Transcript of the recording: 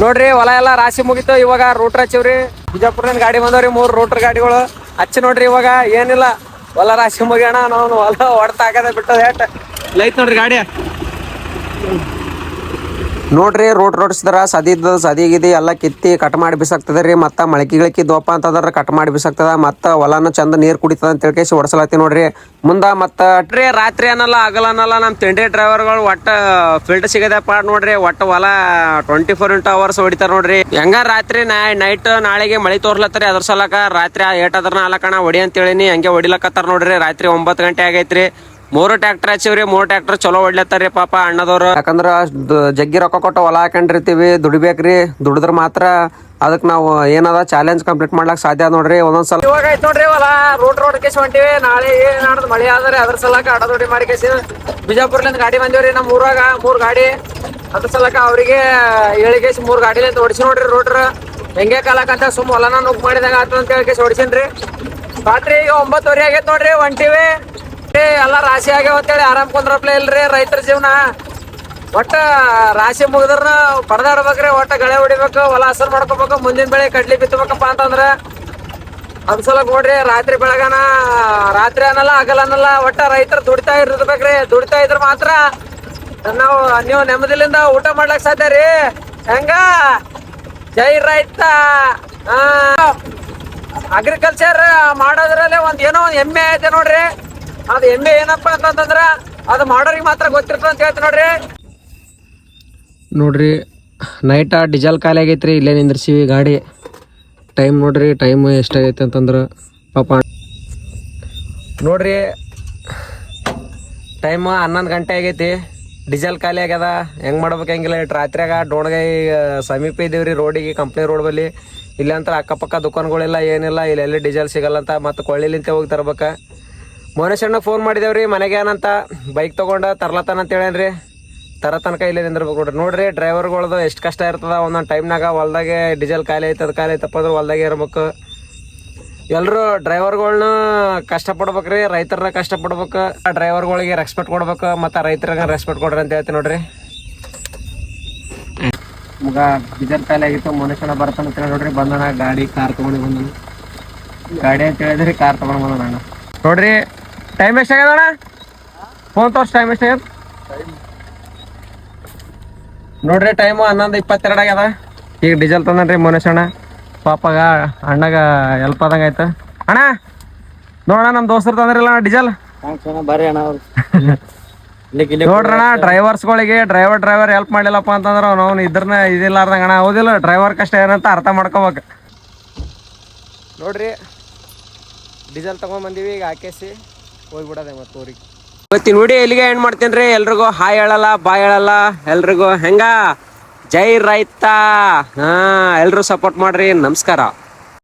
ನೋಡ್ರಿ, ಹೊಲ ಎಲ್ಲ ರಾಶಿ ಮುಗಿತು, ಇವಾಗ ರೂಟ್ರ್ ಹಚ್ಚಿವ್ರಿ. ವಿಜಯಪುರನ ಗಾಡಿ ಬಂದವ್ರಿ, ಮೂರು ರೂಟ್ರ್ ಗಾಡಿಗಳು. ಹಚ್ಚಿ ನೋಡ್ರಿ ಇವಾಗ, ಏನಿಲ್ಲ. ಹೊಲ ರಾಶಿ ಮುಗಿಯೋಣ ನಾವು ಹೊಲ ಹೊಡ್ತಾ ಹಾಕದ ಬಿಟ್ಟದ ಹೇಟ್ ಲೈತ್ ನೋಡ್ರಿ ಗಾಡಿ. ನೋಡ್ರಿ ರೋಡ್ ರೋಡ್ಸಿದ್ರ ಸದಿದ ಸದಿಗಿದಿ ಎಲ್ಲ ಕಿತ್ತಿ ಕಟ್ ಮಾಡಿ ಬಿಸಾಕ್ತದ ರೀ, ಮತ್ತ ಮಳಕಿ ಗಿಳಕಿ ದೋಪ ಅಂತಂದ್ರೆ ಕಟ್ ಮಾಡಿ ಬಿಸಾಕ್ತದ, ಮತ್ತೆ ಹೊಲನ ಚಂದ ನೀರು ಕುಡಿತದ ಅಂತ ತಿಳ್ಕೇಸಿ ಹೊಡ್ಸಲತ್ತಿ ನೋಡ್ರಿ. ಮುಂದ ಮತ್ತ ಟ್ರೇ ರಾತ್ರಿ ಅನ್ನಲ್ಲ ಆಗಲ್ಲ ಅನ್ನಲ್ಲ ನಮ್ಮ ತಿಂಡಿ ಡ್ರೈವರ್ಗಳು ಒಟ್ಟ ಫೀಲ್ಡ್ ಸಿಗದೆ ಪಾಡ್ ನೋಡ್ರಿ, ಒಟ್ಟ ಹೊಲ ಟ್ವೆಂಟಿ ಫೋರ್ ಇಂಟು ಅವರ್ಸ್ ಹೊಡಿತಾರ ನೋಡ್ರಿ. ಹೆಂಗ ರಾತ್ರಿ ನೈಟ್ ನಾಳೆಗೆ ಮಳೆ ತೋರ್ಲತ್ತರಿ ಅದ್ರ ಸಲಕ, ರಾತ್ರಿ ಏಟ್ ಅದ್ರ ನಾಲ್ಕಣ ಹೊಡಿ ಅಂತ ಹೇಳಿನಿ ಹಂಗೆ ಹೊಡಿಲಕತ್ತಾರ ನೋಡ್ರಿ, ರಾತ್ರಿ ಒಂಬತ್ತು ಗಂಟೆ ಆಗೈತ್ರಿ. ಮೂರು ಟ್ರ್ಯಾಕ್ಟರ್ ಹಚ್ಚಿವ್ರಿ ಮೂರು ಟ್ರ್ಯಾಕ್ಟರ್ ಚಲೋ ಹೊಡ್ಲತ್ತಾರ್ರಿ ಪಾಪ ಅಣ್ಣದವ್ರು. ಯಾಕಂದ್ರ ಜಗ್ಗಿ ರೊಕ್ಕ ಕೊಟ್ಟು ಹೊಲ ಹಾಕೊಂಡಿರ್ತೀವಿ ದುಡಿಬೇಕ್ರಿ ದುಡಿದ್ರ ಮಾತ್ರ ಅದಕ್ ನಾವು ಏನದ ಚಾಲೆಂಜ್ ಕಂಪ್ಲೀಟ್ ಮಾಡ್ಲಾಕ್ ಸಾಧ್ಯ ನೋಡ್ರಿ ಒಂದೊಂದ್ಸಲ ಇವಾಗ ಐತ್ ನೋಡ್ರಿ ಹೊಲ ರೋಡ್ ರೋಡ್ ಕೇಸ್ ಹೊಂಟಿವಿ ನಾಳೆ ಏನ್ ನಾಡ್ದು ಮಳೆ ಆದ್ರೆ ಅದ್ರ ಸಲಕ ಅಡದೊಡಿ ಮಾಡಿ ಕೇಸಿ ಬಿಜಾಪುರ್ಲಿಂದ ಗಾಡಿ ಬಂದಿವ್ರಿ ನಮ್ಮ ಊರಾಗ ಮೂರ್ ಗಾಡಿ. ಅದ್ರ ಸಲಕ ಅವರಿಗೆ ಹೇಳಿಕೇಸಿ ಮೂರ್ ಗಾಡಿಲಿಂದ ಓಡಿಸಿ ನೋಡ್ರಿ ರೋಡ್ರ ಹೆಂಗೆ ಕಾಲಕಂತ ಸುಮ್ ಹೊಲನ ನುಗ್ ಮಾಡಿದಾಗ ಆತ ಅಂತ ಹೇಳಿ ಕೇಸಿ ಹೊಡಿಸಿನ್ರಿ ರಾತ್ರಿ ಈಗ ಒಂಬತ್ತುವರೆ ಆಗೈತ್ ನೋಡ್ರಿ ಹೊಂಟಿವಿ. ಎಲ್ಲ ರಾಶಿ ಆಗ್ಯಾವ ಅಂತೇಳಿ ಆರಾಮ್ ಕುಂದ್ರಪ್ಲೆ ಇಲ್ರಿ ರೈತರ ಜೀವನ. ಒಟ್ಟ ರಾಶಿ ಮುಗಿದ್ರ ಪಡೆದಾಡ್ಬೇಕ್ರಿ ಒಟ್ಟ ಗಳೆ ಹೊಡಿಬೇಕು, ಹೊಲ ಹಸರು ಮಾಡ್ಕೋಬೇಕು, ಮುಂದಿನ ಬೆಳೆ ಕಡ್ಲಿ ಬಿತ್ತಬೇಕಪ್ಪ ಅಂತಂದ್ರ ಅದ್ ಸಲ ನೋಡ್ರಿ, ರಾತ್ರಿ ಬೆಳಗನ, ರಾತ್ರಿ ಅನ್ನಲ್ಲ, ಹಗಲ್ ಅನ್ನಲ್ಲ, ಒಟ್ಟ ರೈತರು ದುಡಿತಾ ಇರ್ಬೇಕ್ರಿ. ದುಡಿತಾ ಇದ್ರ ಮಾತ್ರ ನಾವು ನೀವು ನೆಮ್ಮದಿಲಿಂದ ಊಟ ಮಾಡ್ಲಕ್ ಸಾಧ್ಯ ರೀ. ಹೆಂಗ? ಜೈ ರೈತ. ಅಗ್ರಿಕಲ್ಚರ್ ಮಾಡೋದ್ರಲ್ಲೇ ಒಂದ್ ಏನೋ ಒಂದ್ ಹೆಮ್ಮೆ ಐತೆ ನೋಡ್ರಿ. ಅದು ಎಮ್ಮೆ ಏನಪ್ಪಾ ಅಂತಂದ್ರ ಅದು ಮಾಡೋರಿಗೆ ಮಾತ್ರ ಗೊತ್ತಿರ್ತದ ಅಂತ ಹೇಳ್ತೀನಿ ನೋಡ್ರಿ. ನೋಡ್ರಿ ನೈಟ ಡೀಸೆಲ್ ಖಾಲಿ ಆಗೈತ್ರಿ, ಇಲ್ಲೇ ನಿಂದ್ರಿಸಿವಿ ಗಾಡಿ. ಟೈಮ್ ನೋಡ್ರಿ ಟೈಮ್ ಎಷ್ಟಾಗೈತೆ ಅಂತಂದ್ರೆ, ಪಾಪ. ನೋಡ್ರಿ ಟೈಮ್ ಹನ್ನೊಂದು ಗಂಟೆ ಆಗೈತಿ, ಡೀಸೆಲ್ ಖಾಲಿ ಆಗ್ಯದ, ಹೆಂಗೆ ಮಾಡ್ಬೇಕು ಹೆಂಗಿಲ್ಲ, ಇಟ್ ರಾತ್ರಿಯಾಗ ಡೋಣ್ಗೈ ಸಮೀಪ ರೀ ರೋಡಿಗೆ ಕಂಪ್ನಿ ರೋಡ್ ಬಲ್ಲಿ. ಇಲ್ಲಂತ ಅಕ್ಕಪಕ್ಕ ದುಕಾನ್ಗಳಿಲ್ಲ, ಏನಿಲ್ಲ, ಇಲ್ಲೆಲ್ಲಿ ಡೀಸೆಲ್ ಸಿಗಲ್ಲ ಅಂತ ಮತ್ತೆ ಕೊಳ್ಳಿಲಿಂತೆ ಹೋಗಿ ತರ್ಬೇಕ. ಮೋನೇಶಣ್ಣ ಫೋನ್ ಮಾಡಿದೇವ್ರಿ ಮನೆಗೆ ಏನಂತ? ಬೈಕ್ ತಗೊಂಡ ತರ್ಲತ್ತಾನ ಅಂತ ಹೇಳೇನ್ರಿ ತರ ತನಕ ಇಲ್ಲೇ ನಿಂದಿರ್ಬೇಕು ನೋಡ್ರಿ. ನೋಡ್ರಿ ಡ್ರೈವರ್ಗಳದು ಎಷ್ಟು ಕಷ್ಟ ಇರ್ತದ ಒಂದೊಂದು ಟೈಮ್ನಾಗ ಹೊಲ್ದಾಗೆ ಡೀಸೆಲ್ ಖಾಲಿ ಐತದ ಖಾಲಿ ಐತಪ್ಪ ಅಂದ್ರೆ ಹೊಲ್ದಾಗೆ ಇರ್ಬೇಕು. ಎಲ್ಲರೂ ಡ್ರೈವರ್ಗಳ್ನ ಕಷ್ಟಪಡ್ಬೇಕ್ರಿ ರೈತರನ್ನ ಕಷ್ಟಪಡ್ಬೇಕು. ಡ್ರೈವರ್ಗಳಿಗೆ ರೆಸ್ಪೆಕ್ಟ್ ಕೊಡ್ಬೇಕು ಮತ್ತು ರೈತರಿಗೆ ರೆಸ್ಪೆಕ್ಟ್ ಕೊಡ್ರಿ ಅಂತ ಹೇಳ್ತೀನಿ ನೋಡ್ರಿ. ನಮ್ಗೆ ಡೀಸೆಲ್ ಖಾಲಿ ಆಗಿತ್ತು ಮನುಷ್ಯನ ಬರ್ತಾನ ಅಂತ ನೋಡ್ರಿ. ಬಂದಣ್ಣ ಗಾಡಿ ಕಾರ್ ತೊಗೊಂಡು ಬಂದನು ಗಾಡಿ ಅಂತ ಹೇಳಿದ್ರಿ ಕಾರ್ ತಗೊಂಡು ಅಣ್ಣ ನೋಡ್ರಿ ಟೈಮ್ ಎಷ್ಟಾಗ್ಯದ ಅಣ್ಣ? ಫೋನ್ ತೋರ್ಸ್ ಟೈಮ್ ಎಷ್ಟಾಗ್ಯದ ನೋಡ್ರಿ ಟೈಮ್ ಹನ್ನೊಂದು ಇಪ್ಪತ್ತೆರಡು ಆಗ್ಯದ. ಈಗ ಡೀಸೆಲ್ ತಂದನ್ರಿ ಮನುಷ್ಯಣ್ಣ ಪಾಪಾಗ ಅಣ್ಣಗ ಎಲ್ಪ್ ಆದಂಗ ಆಯ್ತು. ಅಣ್ಣ ನೋಡೋಣ ನಮ್ಮ ದೋಸ್ತರು ತಂದ್ರಿಲ್ಲ ಡೀಸೆಲ್ ಬರ್ರಿ ಅಣ್ಣ ನೋಡ್ರಣ ಡ್ರೈವರ್ಸ್ಗಳಿಗೆ ಡ್ರೈವರ್ ಡ್ರೈವರ್ ಹೆಲ್ಪ್ ಮಾಡಿಲ್ಲಪ್ಪ ಅಂತಂದ್ರೆ ಅವ್ನು ಇದ್ರನ್ನ ಇದಿಲ್ಲಾರ್ದಂಗ ಅಣ್ಣ. ಹೌದಿಲ್ಲ ಡ್ರೈವರ್ ಕಷ್ಟ ಏನಂತ ಅರ್ಥ ಮಾಡ್ಕೋಬೇಕು. ನೋಡ್ರಿ ಡೀಸೆಲ್ ತಗೊಂಡ್ ಬಂದೀವಿ ಈಗ ಹಾಕೇಸಿ. ಹೋಗ್ಬಿಡೋದೆ ಮತ್ತೆ ಊರಿಗೆ. ಇವತ್ತಿನ ವಿಡಿಯೋ ಇಲ್ಲಿಗೆ ಏನ್ ಮಾಡ್ತೀನಿ ರೀ ಎಲ್ರಿಗೂ ಹಾಯ್ ಹೇಳಲ್ಲ, ಬಾಯ್ ಹೇಳಲ್ಲ, ಎಲ್ರಿಗೂ ಹೆಂಗ? ಜೈ ರೈತ. ಹಾ, ಎಲ್ರು ಸಪೋರ್ಟ್ ಮಾಡ್ರಿ, ನಮಸ್ಕಾರ.